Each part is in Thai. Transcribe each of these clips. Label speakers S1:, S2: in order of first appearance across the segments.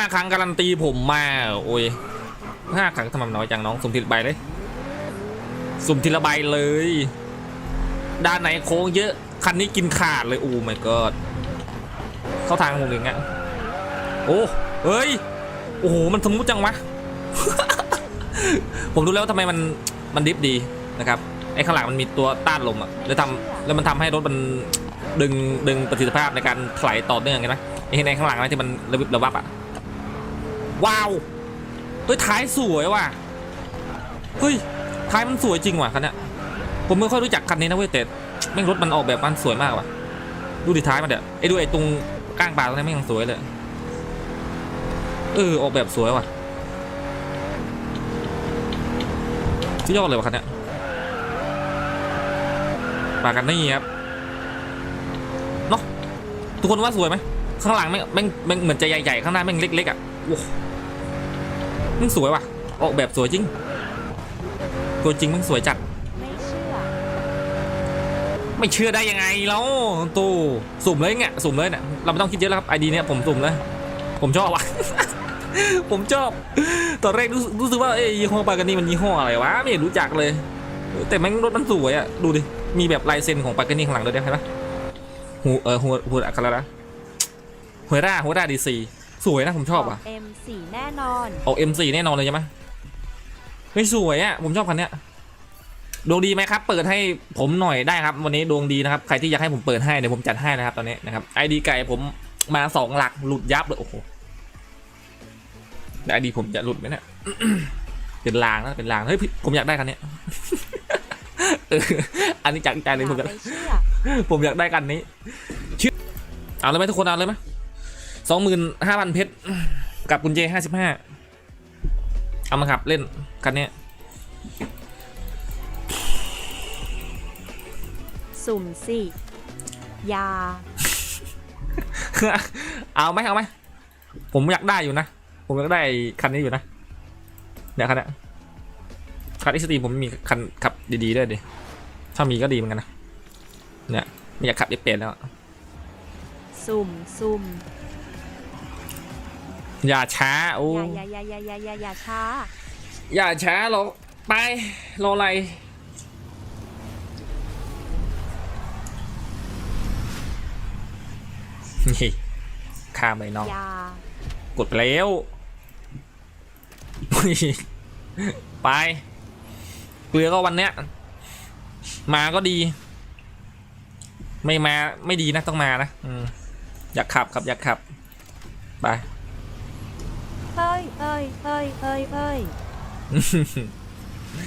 S1: ห้าครั้งการันตีผมมาโอ้ยห้าครั้งทำไมน้อยจังน้องสุ่มทีละใบเลย สุ่มทีละใบเลย ด้านไหนโค้งเยอะ คันนี้กินขาดเลยโอ้ my god เข้าทางผมเลยงั้นโอ้เฮ้ยโอ้โหมันสมูทจังวะผมดูแล้วทำไมมันมันดิฟดีนะครับไอ้ข้างหลังมันมีตัวต้านลมอะแล้วทำแล้วมันทำให้รถมันดึงดึงประสิทธิภาพในการถลายต่อเนื่องกันนะไอ้ในข้างหลังนะที่มันระวิบระวับอะ ว้าวเฮ้ยท้ายสวยว่ะเฮ้ยท้ายมันสวยจริงว่ะคันเนี้ยผมไม่ค่อยรู้จักคันนี้นะเว้ยแต่แม่งรถมันออกแบบมันสวยมากว่ะ ดูดิท้ายมันเดี๋ยวไอ้ดูไอ้ตรงก้างปลาตรงนี้แม่งยังสวยเลยเออออกแบบสวยว่ะสุดยอดเลยว่ะคันเนี้ยปากันนี่ครับเนาะทุกคนว่าสวยไหมข้างหลังแม่งแม่งเหมือนจะใหญ่ๆข้างหน้าแม่งเล็กๆอะโอ้ ม่งสวยว่ะ ออกแบบสวยจริง ตัวจริงม่งสวยจัด
S2: ไม่เชื่อ
S1: ไม่เชื่อได้ยังไงแล้วตู้สุ่มเลยเนี่ยสุ่มเลยเนี่ยเราไม่ต้องคิดเยอะแล้วครับไอดีเนี่ยผมสุ่มเลยผมชอบว่ะผมชอบ ตอนแรกรู้สึกรู้สึกว่าเอ้ยยี่ห้อปากานี่มันยี่ห้ออะไรวะไม่รู้จักเลย แต่แม่งรถมันสวยอะดูดิมีแบบลายเซ็นของปากานี่ข้างหลังด้วยได้ไหมหูเออหัวหัวอะไรนะหัวร่าหัวร่าดีซี สวยนะผมชอบอะ
S2: เอ็มสี่แน่นอน
S1: ออก M4 แน่นอนเลยใช่ไหมไม่สวยอะผมชอบคันเนี้ยดวงดีไหมครับ เปิดให้ผมหน่อยได้ครับ วันนี้ดวงดีนะครับ ใครที่อยากให้ผมเปิดให้เดี๋ยวผมจัดให้นะครับตอนนี้นะครับไอดีไก่ผมมาสองหลักหลุดยับเลยโอ้โหไอดีผมจะหลุดไหมเนี่ยเป็นลางนะเป็นลางเฮ้ยพี่ผมอยากได้คันเนี้ยเอออันนี้จากใจเลยผมอยาก
S2: ไปเชื่อ
S1: ผมอยากได้กันนี้ชื่อเอาเลยไหมทุกคนเอาเลยไหม สองหมื่นห้าพันเพชรกับกุญแจห้าสิบห้าเอามาขับเล่นคันเนี้ย
S2: สุ่มสี่ยา
S1: เอาไหมเอาไหมผมอยากได้อยู่นะ ผมอยากได้คันนี้อยู่นะเนี่ยคันเนี้ยคันอีสตีผมมีคันขับดีๆด้วยดิถ้ามีก็ดีเหมือนกันนะเนี่ยไม่อยากขับเอฟเปแล้ว
S2: สุ่มสุ่ม
S1: อย่าช้าโอ้
S2: อย่าอย่าอย่าอย่าอย่าอย่าอย่าช้า
S1: อย่าช้าหรอกไปรออะไรนี่ข้ามไปน้อง
S2: อย่าก
S1: ดไปแล้ว ไปเกลือก็วันเนี้ย มาก็ดี ไม่มาไม่ดีนะต้องมานะอืมอยากขับครับอยากขับ ไป
S2: เฮ้ยเฮ้ยเฮ้ยเฮ้ยเฮ้ย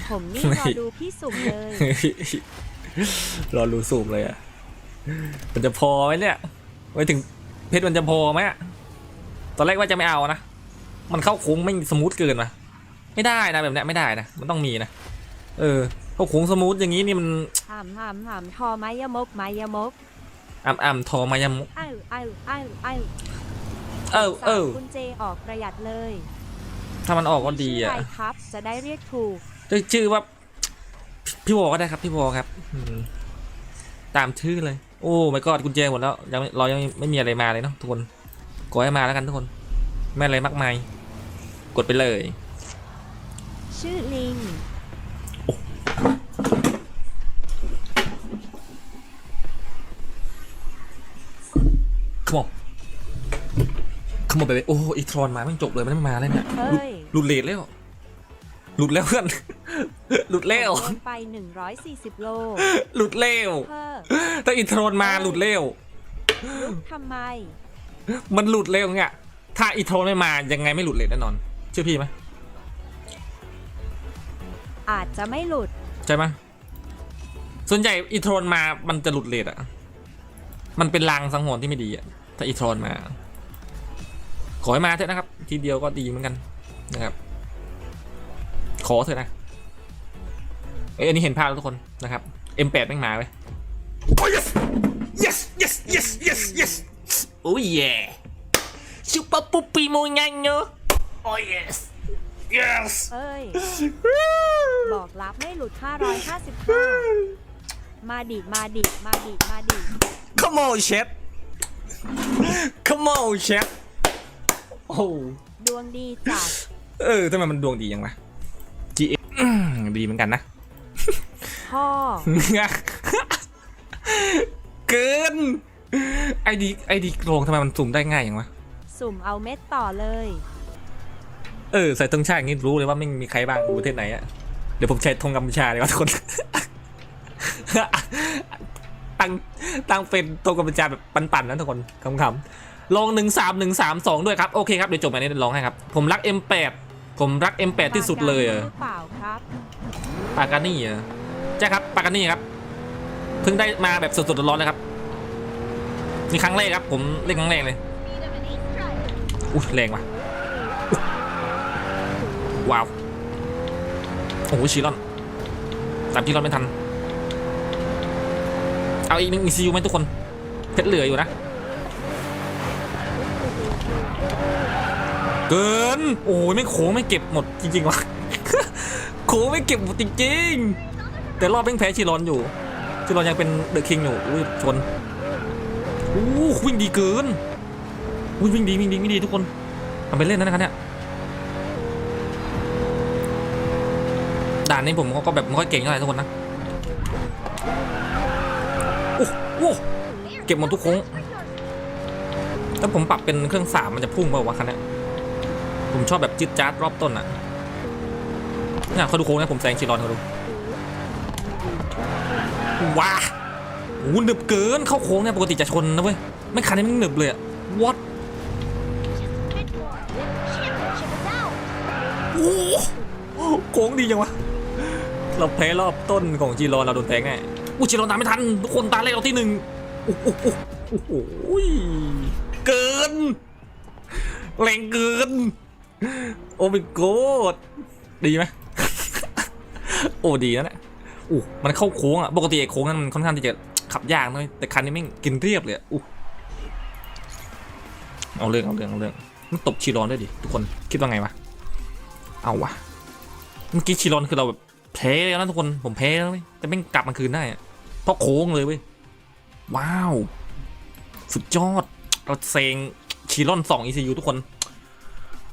S2: ผมนี่รอดูพี่สุ่มเลย
S1: รอรู้สูบเลยอะ มันจะพอไหมเนี่ยไปถึงเพชรมันจะพอไหมอะตอนแรกว่าจะไม่เอานะ มันเข้าโค้งไม่สมูทเกินนะไม่ได้นะแบบเนี้ยไม่ได้นะ มันต้องมีนะ เออ เข้าโค้งสมูทอย่างนี้นี่มัน
S2: หามหามหามทอไม้ยมกไม้ยมก
S1: อ่ำอ่ำทอมายำ
S2: อ้าวอ้าวอ้าวอ้าว
S1: เออเออ
S2: คุณเจออกประหยัดเลย
S1: ถ้ามันออกก็ดี
S2: ชื่
S1: อะ
S2: ไรครับจะได้เรียกถูก
S1: จะชื่อว่า พี่วอก็ได้ครับพี่วอครับอืมตามชื่อเลย โอ้ไม่กอดกุญแจหมดแล้วยังไม่เรายังไม่มีอะไรมาเลยเนาะทุกคนขอให้มาแล้วกันทุกคน ไม่อะไรมากมาย กดไปเลย
S2: ชื่อลิง
S1: ขม อบขมอบไปเลยโอ้อีทรอนมาไม่งจบเลยมันไม่มาเลยเนี่ย
S2: เฮ้ย
S1: หลุดเลทแล้ว หลุดแล้วเพื่อนหลุดแล้ว
S2: โดนไป140โล
S1: หลุดแล้ว
S2: เพ้อ
S1: ถ้าอีทรอนมาหลุดแล้ว
S2: ลุกทำไม
S1: มันหลุดเร็วเนี่ยถ้าอีโทรไม่มายังไงไม่หลุดเลยแน่นอนเชื่อพี่ไหม
S2: อาจจะไม่หลุด
S1: ใช่ไหมส่วนใหญ่อีโทรมามันจะหลุดเลทอะมันเป็นลางสังหรณ์ที่ไม่ดีอะถ้าอีโทรมา ขอให้มาเถอะนะครับ ทีเดียวก็ดีเหมือนกันนะครับ ขอเถอะนะเอ้ยอันนี้เห็นภาพแล้วทุกคนนะครับ M8 แม่งมาไว้ย oh yes yes yes yes yes yes oh yeah super puppy mo nhanh nhớ oh yes yes
S2: เอ้ย บอกรับไม่หลุด 555 มาดิ มาดิ มาดิ มาดิ
S1: come on chef come on chef โอ้
S2: ดวงดีจัด
S1: เออทำไมมันดวงดียังวะ GX อืมดีเหมือนกันนะ
S2: พ่อ
S1: เกินไอดีไอดีโกงทำไมมันสุ่มได้ง่ายอย่างวะ
S2: สุ่มเอาเม็ดต่อเลย
S1: เออใส่ธงชาติอย่างนี้รู้เลยว่าไม่มีใครบ้างอยู่ประเทศไหนอะเดี๋ยวผมใช้ธงกัมพูชาดีกว่าทุกคน ตั้งตั้งเป็นธงกัมพูชาแบบปั่นๆนะทุกคนคำๆ ลองหนึ่งสามหนึ่งสามสองด้วยครับ โอเคครับ เดี๋ยวจบอันนี้ลองให้ครับ ผมรัก M8 ผมรัก M8 ที่สุดเลยอะ
S2: หรือเปล่าครับ
S1: ปากานี่เหรอใช่ครับปากานี่ครับ เพิ่งได้มาแบบสดๆร้อนๆเลยครับ นี่ครั้งแรกครับผมเล่นครั้งแรกเลยอุ้ยแรงว่ะอุ๊ยว้าวโอ้โหชีรอนตามชีรอนไม่ทัน เอาอีกหนึ่งอีซียูไหมทุกคนเพชรเหลืออยู่นะ เกิน โอ้ยไม่โค้งไม่เก็บหมดจริงๆว่ะโค้งไม่เก็บหมดจริงๆ แต่รอบแม่งแพ้ชิรอนอยู่ ชิรอนยังเป็นเดอะคิงอยู่อุ้ยชนอู้วิ่งดีเกินอุ้ยวิ่งดีวิ่งดีวิ่งดีทุกคนทำไปเล่นนะนะครับเนี่ยด่านนี้ผมก็แบบไม่ค่อยเก่งเท่าไหร่ทุกคนนะโอ้โหเก็บหมดทุกโค้งถ้าผมปรับเป็นเครื่องสามมันจะพุ่งเปล่าวะคันเนี้ย ผมชอบแบบจิ๊ดจ๊าดรอบต้นอะเนี่ยเขาดูโค้งนะผมแซงชิรอนเขาดูว้าโอ้หนึบเกินเข้าโค้งเนี่ยปกติจะชนนะเว้ยไม่คันนี้มันหนึบเลยอะ what โอ้โค้งดีจังวะเราแพ้รอบต้นของจีรอนเราโดนแทงไงอู้จีรอนตามไม่ทันทุกคนตาแรกเราที่หนึ่งโอ้โหโอ้โหเกินแรงเกิน โอ้เป็นโกดดีไหมโอ้ดีนะเนี่ยอู้มันเข้าโค้งอะ ปกติไอ้โค้งนั้นมันค่อนข้างที่จะขับยากเลยแต่คันนี้แม่งกินเรียบเลยอู้เอาเรื่องเอาเรื่องเอาเรื่องมันตบชีรอนด้วยดิทุกคนคิดว่าไงวะเอาวะเมื่อกี้ชีรอนคือเราแบบแพ้แล้วนะทุกคนผมแพ้แล้วเว้ยแต่แม่งกลับมาคืนได้เพราะโค้งเลยเว้ยว้าว สุดยอด เราเซงชีรอนสอง ECU ทุกคน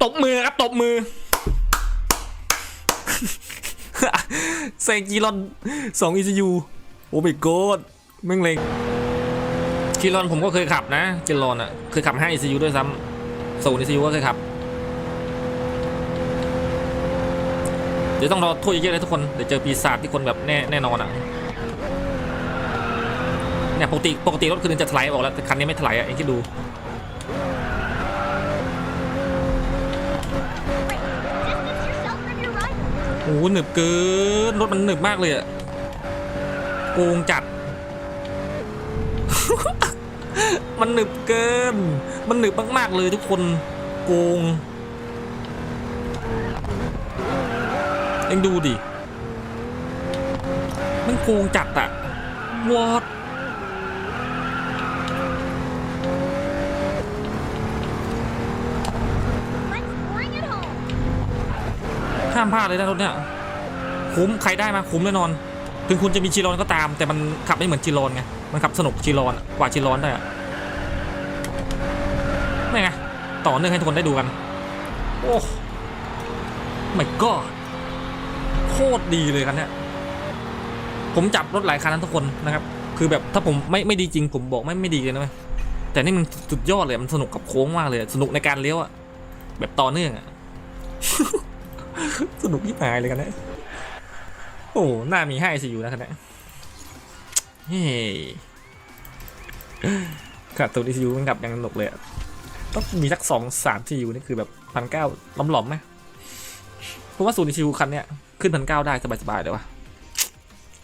S1: ตบมือครับตบมือเซงจีรอนสองอีซียูโอ้ my god แม่งเลงจีรอนผมก็เคยขับนะจีรอนอะเคยขับห้าอีซียูด้วยซ้ำศูนย์อีซียูก็เคยขับ เดี๋ยวต้องรอถ้วยเยอะเลยทุกคน เดี๋ยวเจอปีศาจที่คนแบบแน่แน่นอนอะเนี่ยปกติปกติรถคืนจะถลายออกแล้วแต่คันนี้ไม่ถลายอะเองคิดดู อ้โหหนึบเกินรถมันหนึบมากเลยอะโกงจัด มันหนึบเกิน มันหนึบมากๆเลยทุกคนโกงเอ็งดูดิมันโกงจัดอะวอดามพลาดเลยนะรถเนี่ยคุ้มใครได้มาคุ้มแน่นอน ถึงคุณจะมีจีรอนก็ตาม แต่มันขับไม่เหมือนจีรอนไงมันขับสนุกจีรอนกว่าจีรอนได้อะนี่ไงต่อเนื่องให้ทุกคนได้ดูกัน โอ้ไม่ก็โคตรดีเลยกันเนี่ยผมจับรถหลายคันนั้นทุกคนนะครับ คือแบบถ้าผมไม่ไม่ดีจริงผมบอกไม่ไม่ดีเลยนะแต่นี่มันสุดยอดเลยมันสนุกกับโค้งมากเลย สนุกในการเลี้ยวอะแบบต่อเนื่องอะ สนุกที่หายเลยกันนี่โอ้หน้ามีให้สิอยู่นะคันนี้เฮ้ยขับตัวดีซียูมันขับยังสนุกเลยอะต้องมีสักสองสามซียูนี่คือแบบพันเก้าล้อมหลอมๆไหมเพราะว่าสูตรดีซียูคันเนี้ยขึ้นพันเก้าได้สบายๆเลยวะ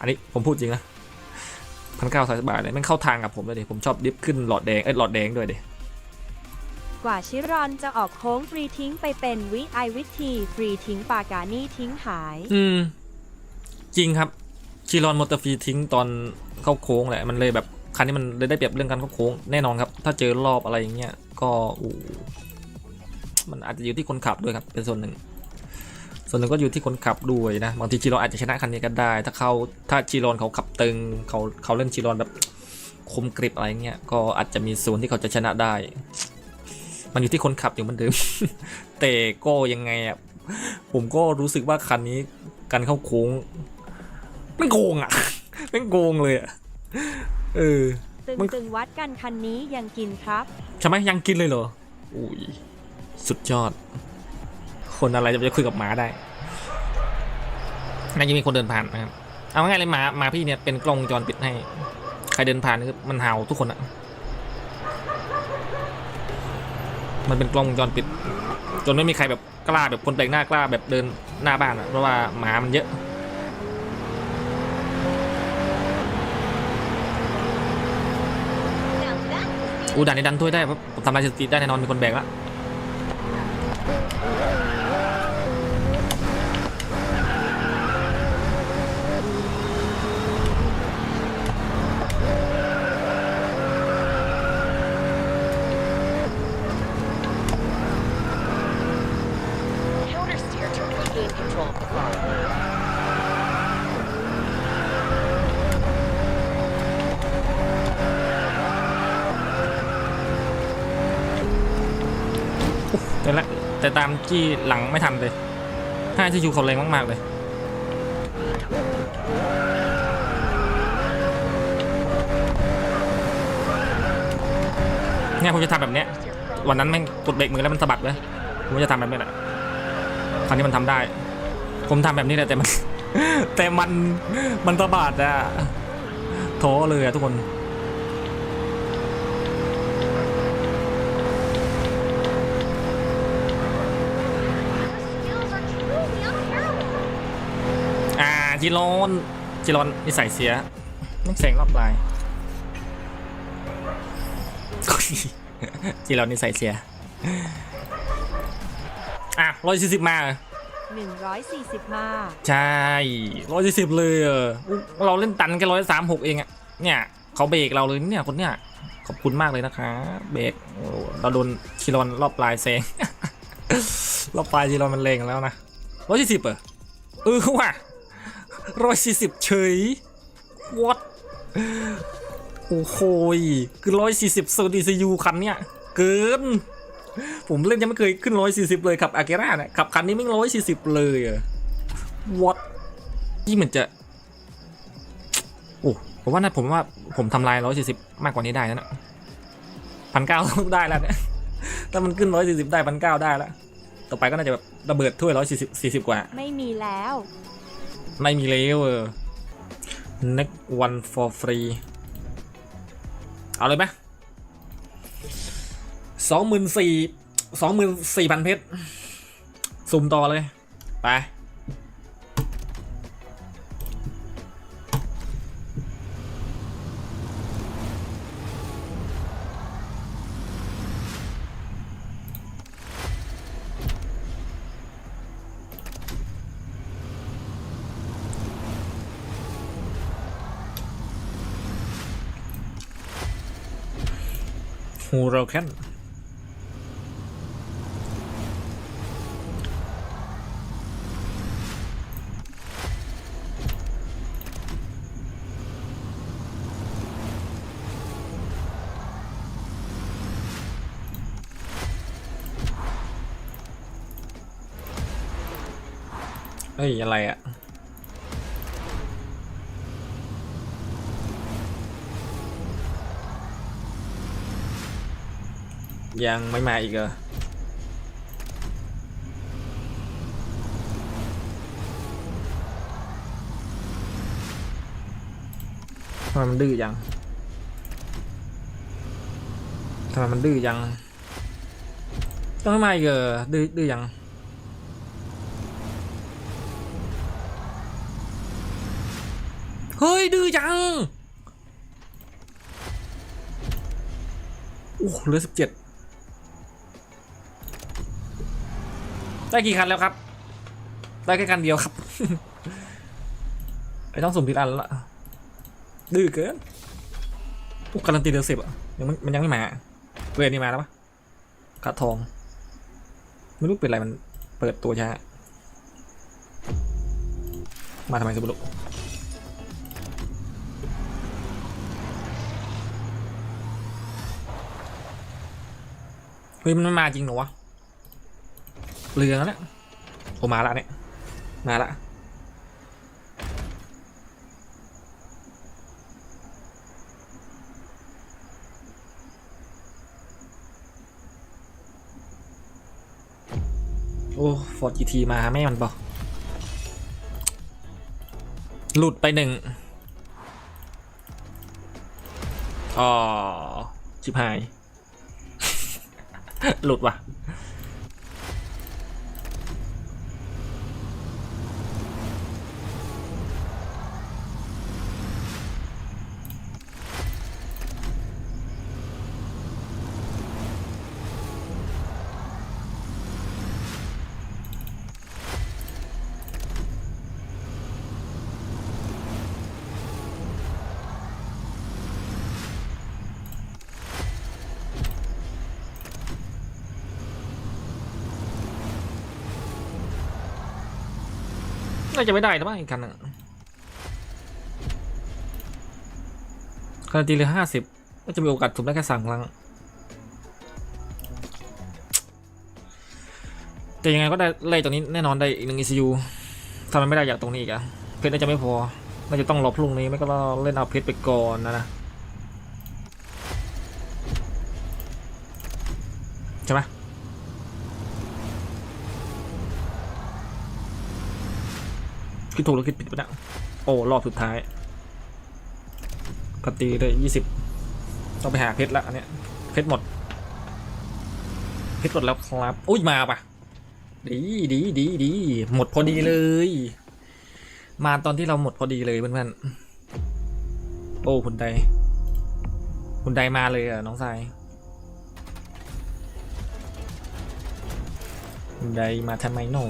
S1: อันนี้ผมพูดจริงนะพันเก้าสบายๆเลยมันเข้าทางกับผมเลยดิผมชอบดิฟขึ้นหลอดแดงเอ้ยหลอดแดงด้วยดิ
S2: กว่าชิรอนจะออกโค้งฟรีทิ้งไปเป็นวิไอวิธีฟรีทิ้งปากานี่ทิ้งหาย
S1: อืม จริงครับชีรอนมอเตอร์ฟรีทิ้งตอนเข้าโค้งแหละมันเลยแบบคันนี้มันเลยได้เปรียบเรื่องการเข้าโค้งแน่นอนครับ ถ้าเจอรอบอะไรอย่างเงี้ยก็อู้มันอาจจะอยู่ที่คนขับด้วยครับ เป็นส่วนหนึ่ง ส่วนหนึ่งก็อยู่ที่คนขับด้วยนะบางทีชีรอนอาจจะชนะคันนี้ก็ได้ ถ้าเขาถ้าชีรอนเขาขับตึงเขาเขาเล่นชีรอนแบบคมกริบอะไรเงี้ยก็อาจจะมีส่วนที่เขาจะชนะได้ มันอยู่ที่คนขับอยู่เหมือนเดิม แต่ก็ยังไงอะผมก็รู้สึกว่าคันนี้การเข้าโค้งไม่โกงอะไม่โกงเลยอะเออ
S2: ตึง
S1: มัน
S2: ตึงวัดกันคันนี้ยังกินครับ
S1: ใช่ไหมยังกินเลยเหรออุ้ยสุดยอด คนอะไรจะไปคุยกับหมาได้น่าจะมีคนเดินผ่านนะครับเอาง่ายๆเลยหมาหมาพี่เนี่ยเป็นกล้องวงจรปิดให้ ใครเดินผ่านนี่คือมันเห่าทุกคนอะ มันเป็นกล้องวงจรปิด จนไม่มีใครแบบกล้าแบบคนแปลกหน้ากล้าแบบเดินหน้าบ้านอะเพราะว่าหมามันเยอะอูด่านนี้ดันถ้วยได้เพราะผมทำลายสถิติได้แน่นอนมีคนแบกละแต่ละแตามจี้หลังไม่ทันเลยห้าที่ชูเขาแรงมาก ๆ เลย เนี่ยผมจะทำแบบเนี้ย วันนั้นแม่งกดเบรกมือแล้วมันสะบัดเลยผมจะทำแบบนี้แหละ คราวนี้มันทำได้ ผมทำแบบนี้แหละแต่มัน แต่มันมันสะบัดอะท้อเลยอะทุกคน จิโรนจิโรนนิสัยเสียไม่แสงรอบลายจิโรนนิสัยเสียอะร้อยสี่สิบมา
S2: 140มา
S1: ใช่ร้อยสี่สิบเลยเออเราเล่นตันแค่ร้อยสามหกเองอะเนี่ยเขาเบรกเราเลยเนี่ยคนเนี่ยขอบคุณมากเลยนะคะ เบรกโอ้เราโดนชิรอนรอบปลายแซงรอบปลายชิรอนมันเลงแล้วนะร้อยสี่สิบเออเออว่ะ ร้อยสี่สิบเฉย what โอ้โหคือร้อยสี่สิบโซดีซียูคันเนี่ยเกิน ผมเล่นยังไม่เคยขึ้นร้อยสี่สิบเลยขับอาเกราเนี่ยขับคันนี้ไม่ร้อยสี่สิบเลยอะ what ที่มันจะโอ้ผมว่านะผมว่าผมทำลายร้อยสี่สิบมากกว่านี้ได้แล้วนะพันเก้าได้แล้วเนี่ยถ้ามันขึ้นร้อยสี่สิบได้พันเก้าได้แล้วต่อไปก็น่าจะแบบระเบิดถ้วยร้อยสี่สิบสี่สิบกว่า
S2: ไม่มีแล้ว
S1: ไม่มีแล้วเออ next one for free เอาเลยไหมสองหมื่นสี่สองหมื่นสี่พันเพชร สุ่มต่อเลย ไป ฮูโราแคนเฮ้ย อะไรอะ ยังไม่มาอีกเหรอทำไมมันดื้อยังทำไมมันดื้อยัง ต้องไม่มาอีกเหรอดื้อดื้อยังเฮ้ยดื้อยังโอ้เหลือสิบเจ็ด ได้กี่คันแล้วครับ ได้แค่คันเดียวครับไอ้ต้องสุ่มทีละอันละดื้อเกินพวกการันตีเดือนสิบอะยังไม่มันยังไม่มาเวรนี่มาแล้วปะกระทอง ไม่รู้เป็นอะไรมันเปิดตัวช้ามาทำไมสุบลุเฮ้ยฮ้ยมันไม่มาจริงเหรอวะ เรือแล้วเนี่ยโอมาละเนี่ยมาละโอ้ฟอร์ดจีทีมาแม่มันบอกหลุดไปหนึ่งอ๋อชิบหาย หลุดว่ะ จะไม่ได้นะมั้งอีกคันนึงการันตีเหลือห้าสิบก็จะมีโอกาสถูกได้แค่สามครั้ง แต่ยังไงก็ได้ไล่ตรงนี้แน่นอนได้อีกหนึ่ง ECU ทำไมไม่ได้อยากตรงนี้อีกอะเพชรน่าจะไม่พอ น่าจะต้องรอพรุ่งนี้ไม่ก็เล่นเอาเพชรไปก่อนนะนะใช่ไหม คิดถูกหรือคิดผิดปะเนี่ยโอ้รอบสุดท้ายก็ตีเลยยี่สิบต้องไปหาเพชรละอันเนี้ยเพชรหมด เพชรหมดแล้วครับอุ้ยมาปะดีดีดีดีหมดพอดีเลย มาตอนที่เราหมดพอดีเลยเพื่อนๆโอ้คุณใดคุณใดมาเลยอะน้องทรายคุณใดมาทำไมหนู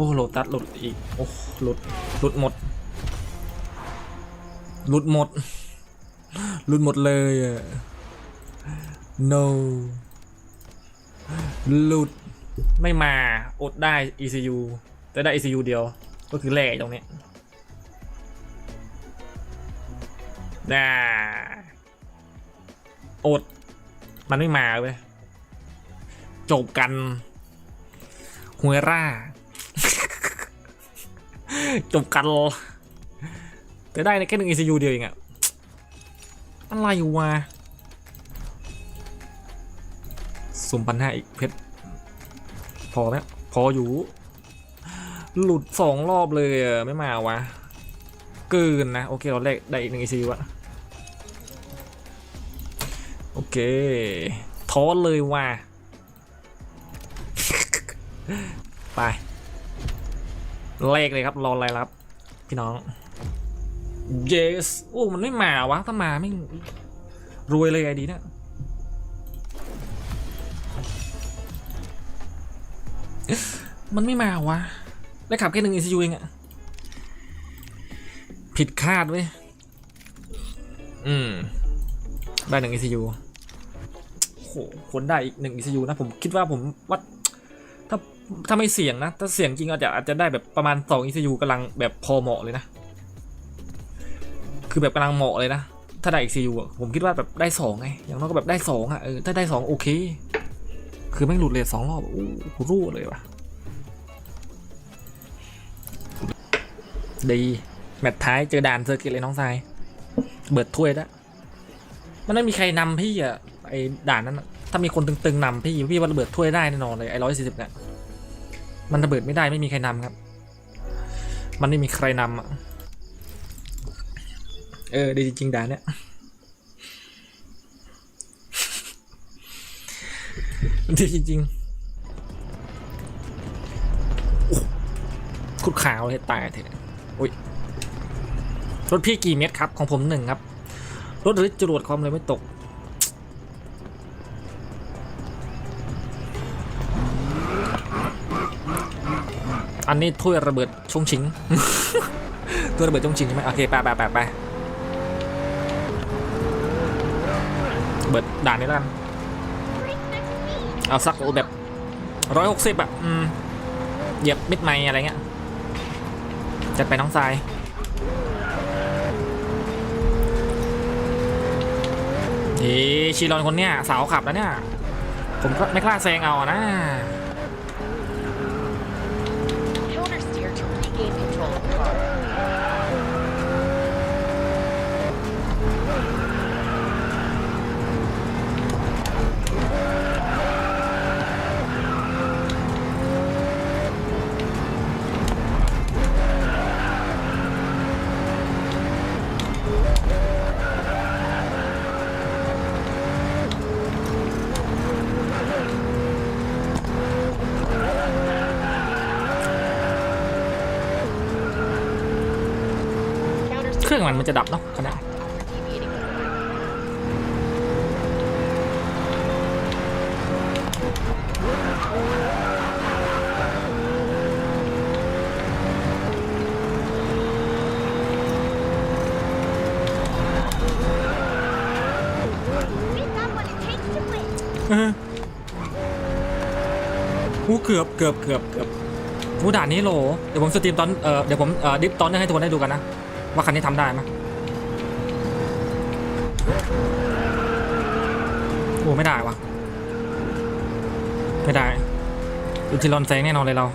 S1: อ้โลตัสหลุดอีก โอ้หลุดหลุดหมด หลุดหมด หลุดหมดเลยอะ no หลุดไม่มาอดได้ ECU แต่ได้ ECU เดียว ก็คือแร่ตรงนี้น่าอด มันไม่มาเว้ยจบกันฮวยร่า จบกัน แต่ได้ในแค่หนึ่ง ECU เดียวเองอะอะไรวะสุ่มพันห้าอีกเพชร พอไหมพออยู่ หลุดสองรอบเลยอะไม่มาวะ เกินนะ โอเค เราแรกได้อีกหนึ่ง ECU อะโอเคท้อเลยว่ะ ไป เลขเลยครับรออะไรครับ พี่น้อง yes โอ้มันไม่มาวะถ้ามาไม่งรวยเลยไอดีเนะมันไม่มาวะได้ขับแค่หนึ่ง ECU เองอะผิดคาดเว้ยอืม ได้หนึ่ง ECU โอ้โหคนได้อีกหนึ่ง ECU นะ ผมคิดว่าผมวัด ถ้าถ้าไม่เสี่ยงนะ ถ้าเสี่ยงจริงอาจจะอาจจะได้แบบประมาณสอง ECU กำลังแบบพอเหมาะเลยนะ คือแบบกำลังเหมาะเลยนะ ถ้าได้ ECU อะผมคิดว่าแบบได้สองไง อย่างน้อยก็แบบได้สองอะเออถ้าได้สองโอเค คือไม่หลุดเลทสองรอบอู้หูรู้เลยว่ะ ดี แมตช์ท้ายเจอด่านเซอร์กิตเลยน้องทราย เบิดถ้วยแล้วมันไม่มีใครนำพี่อะไอ้ด่านนั้นอะ ถ้ามีคนตึงๆนำพี่พี่ว่าระเบิดถ้วยได้แน่นอนเลยไอ้ร้อยสี่สิบเนี่ยมันระเบิดไม่ได้ไม่มีใครนำครับ มันไม่มีใครนำอะเออดีจริงๆด่าเนี่ยดีจริงๆขุดขาวเลยตายเถอะอุ้ยรถพี่กี่เมตรครับ ของผมหนึ่งครับ รถหรือจรวดความเลยไม่ตก อันนี้ถ้วยระเบิดชงชิงถ้วยระเบิดชงชิงใช่ไหมโอเคไปไปไปไปเบิดด่านนี้แล้ะเอาสักโอแบบร้อยหกสิบอะเหยียบมิดไม้อะไรเงี้ยจะไปน้องทรายเฮ้ชีรอนคนเนี้ยสาวขับแล้วเนี่ย ผมก็ไม่กล้าแซงเอานะ มันมันจะดับเนาะขนาด
S3: After deviating from the route.
S1: เออหูเกือบเกือบเกือบเกือบหูด่านนี้โหลเดี๋ยวผมสตรีมตอนเออเดี๋ยวผมเออดิฟตอนนึงให้ทุกคนได้ดูกันนะ ว่าคันนี้ทำได้ไหมโอ้ไม่ได้วะไม่ได้อุจิรอนแซงแน่นอนเลยเรา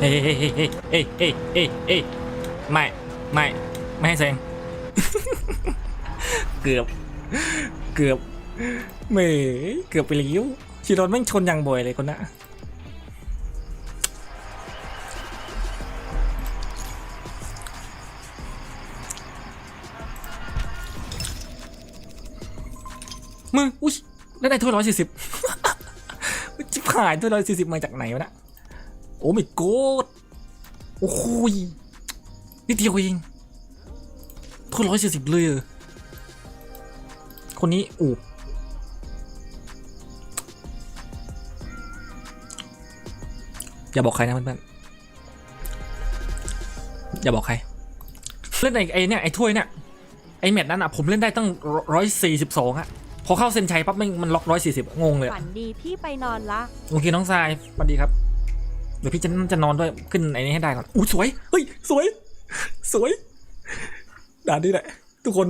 S1: เฮ้ยเฮ้ยเฮ้ยเฮ้ยเฮ้ยเฮ้ยไม่ไม่ไม่ให้แซงเกือบ เกือบเม่เกือบไปเลี้ยวชิรอนแม่งชนอย่างบ่อยเลยคนน่ะ มึง อุ้ยได้ได้ถ้วยร้อยสี่สิบจิบหายถ้วยร้อยสี่สิบมาจากไหนวะนะโอ้ไม่โกดโอ้โหยนิดเดียวเองถ้วยร้อยสี่สิบเลยคนนี้อูบอย่าบอกใครนะเพื่อนๆอย่าบอกใคร เล่นไอ้ไอ้เนี่ยไอ้ถ้วยเนี่ยไอ้แมตช์นั้นอะผมเล่นได้ตั้งร้อยสี่สิบสองอะ พอเข้าเซนชัยปั๊บมันมันล็อกร้อยสี่สิบงงเลย
S2: ฝันดีพี่ไปนอนละ
S1: โอเคน้องทรายสวัสดีครับเดี๋ยวพี่จะจะนอนด้วยขึ้นไอ้นี้ให้ได้ก่อนอู้สวยเฮ้ยสวย สวยด่านนี้แหละทุกคน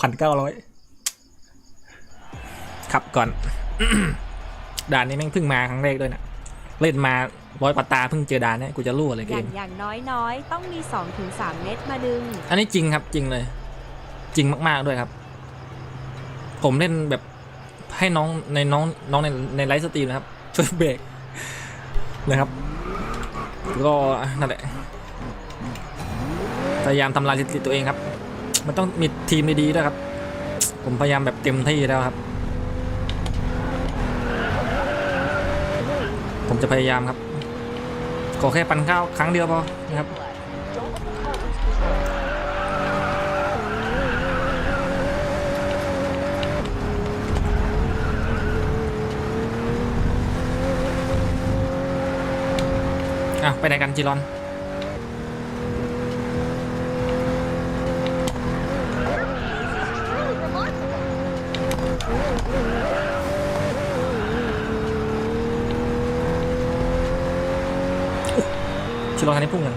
S1: พันเก้าร้อยขับก่อนด่านนี้แม่งเพิ่งมาครั้งแรกด้วยนะเล่นมาร้อยกว่าตาเพิ่งเจอด่านเนี้ยกูจะรู้อะไร
S2: อ
S1: เก
S2: ย่าง
S1: ม
S2: อย่างน้อยน้อยๆ ต้องมี2-3เม็ดมาดึง
S1: อันนี้จริงครับจริงเลย จริงมากๆด้วยครับ ผมเล่นแบบให้น้องในน้องน้องในในไลฟ์สตรีมนะครับช่วยเบรกนะครับก็นั่นแหละพยายามทำลายสถิติตัวเองครับ มันต้องมีทีมดีๆด้วยครับ ผมพยายามแบบเต็มที่แล้วครับ ผมจะพยายามครับ ขอแค่ปันข้าวครั้งเดียวพอนะครับ อะไปไหนกันจิรอนจิรอนคันนี้พุ่งยัง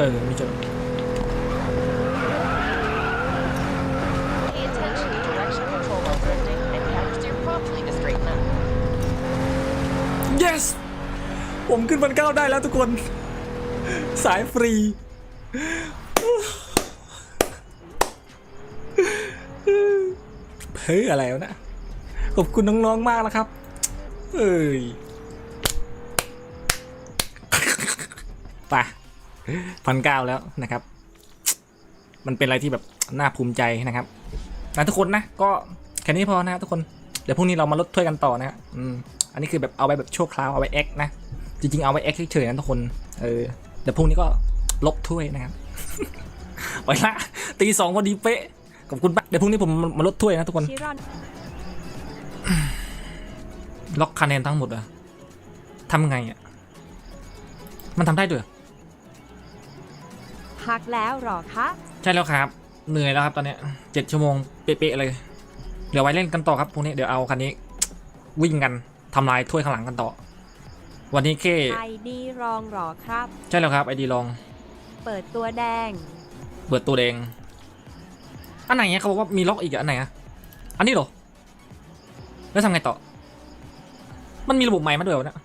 S1: เออมีจุด
S3: Pay attention to direction control while drifting and counter steer properly to straighten up.
S1: yes ผมขึ้นพันเก้าได้แล้วทุกคน สายฟรี เฮ้ย อะไรวะเนะ ขอบคุณน้อง ๆ มากนะครับ เอ้ย ไป พันเก้าแล้วนะครับ มันเป็นอะไรที่แบบน่าภูมิใจนะครับนะทุกคนนะก็แค่นี้พอนะทุกคนเดี๋ยวพรุ่งนี้เรามาลดถ้วยกันต่อนะครับอืมอันนี้คือแบบเอาไว้แบบชั่วคราวเอาไว้แอคนะจริงๆเอาไว้แอคเฉยๆนะทุกคนเออเดี๋ยวพรุ่งนี้ก็ลบถ้วยนะครับไปละตีสองพอดีเป๊ะขอบคุณปะเดี๋ยวพรุ่งนี้ผมมามาลดถ้วยนะทุกคน
S2: ชิรอน
S1: ล็อกคะแนนทั้งหมดเหรอะทำไงอะมันทำได้ด้วยเหรอ
S2: พักแล้วหรอคะ
S1: ใช่แล้วครับ เหนื่อยแล้วครับตอนเนี้ยเจ็ดชั่วโมงเป๊ะๆเลย เดี๋ยวไว้เล่นกันต่อครับพรุ่งนี้เดี๋ยวเอาคันนี้ วิ่งกันทำลายถ้วยข้างหลังกันต่อ วันนี้แค่
S2: ไอดีรองหรอครับ
S1: ใช่แล้วครับไอดีลอง
S2: เปิดตัวแดง
S1: เปิดตัวแดงอันไหนเนี่ยเขาบอกว่ามีล็อกอีกอะอันไหนอะอันนี้เหรอแล้วทำไงต่อ มันมีระบบใหม่มาด้วยวะเนี่ย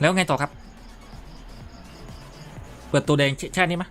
S1: แล้วไงต่อครับ เปิดตัวแดงใช่ใช่อันนี้ไหมย